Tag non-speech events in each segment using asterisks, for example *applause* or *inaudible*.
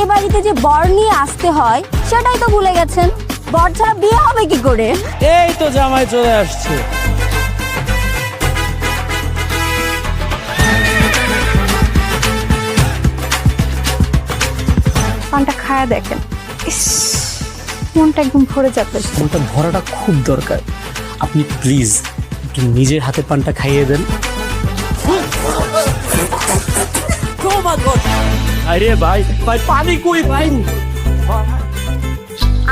এ বাড়িতে যে বর নিয়ে আসতে হয় সেটাই তো ভুলে গেছেন। বর ছাড়া বিয়ে হবে কি করে? এই তো জামাই চলে আসছে। পানটা খায়া দেখেন। ইস, মনটা একদম ভরে যাবে। মনটা ভরাটা খুব দরকার। আপনি প্লিজ একটু নিজের হাতে পানটা খাইয়ে দেন। আরে ভাই ভাই পানি কই ভাই?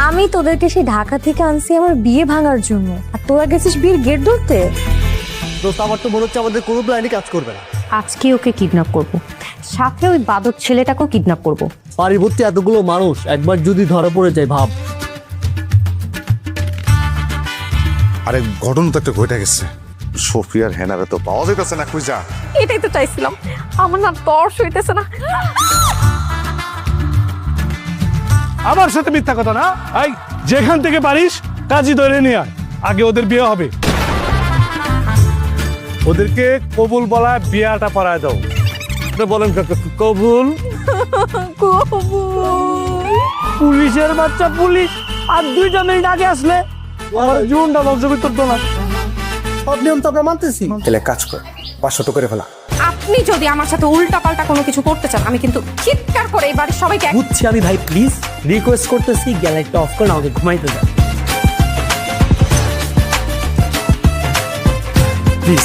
আমি তোদেরকে সেই ঢাকা থেকে আনছি আমার বিয়ে ভাঙার জন্য। আর তোরা গেছিস বিয়ের গেট ধরতে? দোস্ত আমার তো মনে হচ্ছে আমাদের কোনো প্ল্যানই কাজ করবে না। আজকে ওকে কিডন্যাপ করব। সাথে ওই বাদক ছেলেটাকেও কিডন্যাপ করব। বাড়ি ভর্তি এতগুলো মানুষ একবার যদি ধরা পড়ে যায় ভাব। আরে ঘটনা তো একটা ঘটে গেছে। সোফিয়ার হেনারে তো পাওয়া যাইতেছে না খুঁজা এটাই তো চাইছিলাম। আমার না তর্স হইতেছে না। আমার সাথে মিথ্যা কথা না। এই যেখান থেকে পারিস কাজী ধরে নিয়ে আয়। আগে ওদের বিয়ে হবে। ওদেরকে কবুল বলা বিয়াটা পড়ায় দাও। বলেন *laughs* কবুল? পুলিশের বাচ্চা পুলিশ আর দুইটা মিনিট আগে আসলে। আমার জীবনটা ধ্বংস করতো না সব নিয়ম তো আমরা মানতেছি। তাহলে কাজ কর পাঁচশত করে ফেলা। আপনি যদি আমার সাথে উল্টা পাল্টা কোনো কিছু করতে চান আমি কিন্তু চিৎকার করে এই বাড়ির সবাইকে বুঝছি আমি ভাই প্লিজ। রিকোয়েস্ট করতেছি গ্যালারিটা অফ করে আমাকে ঘুমাইতে দাও। প্লিজ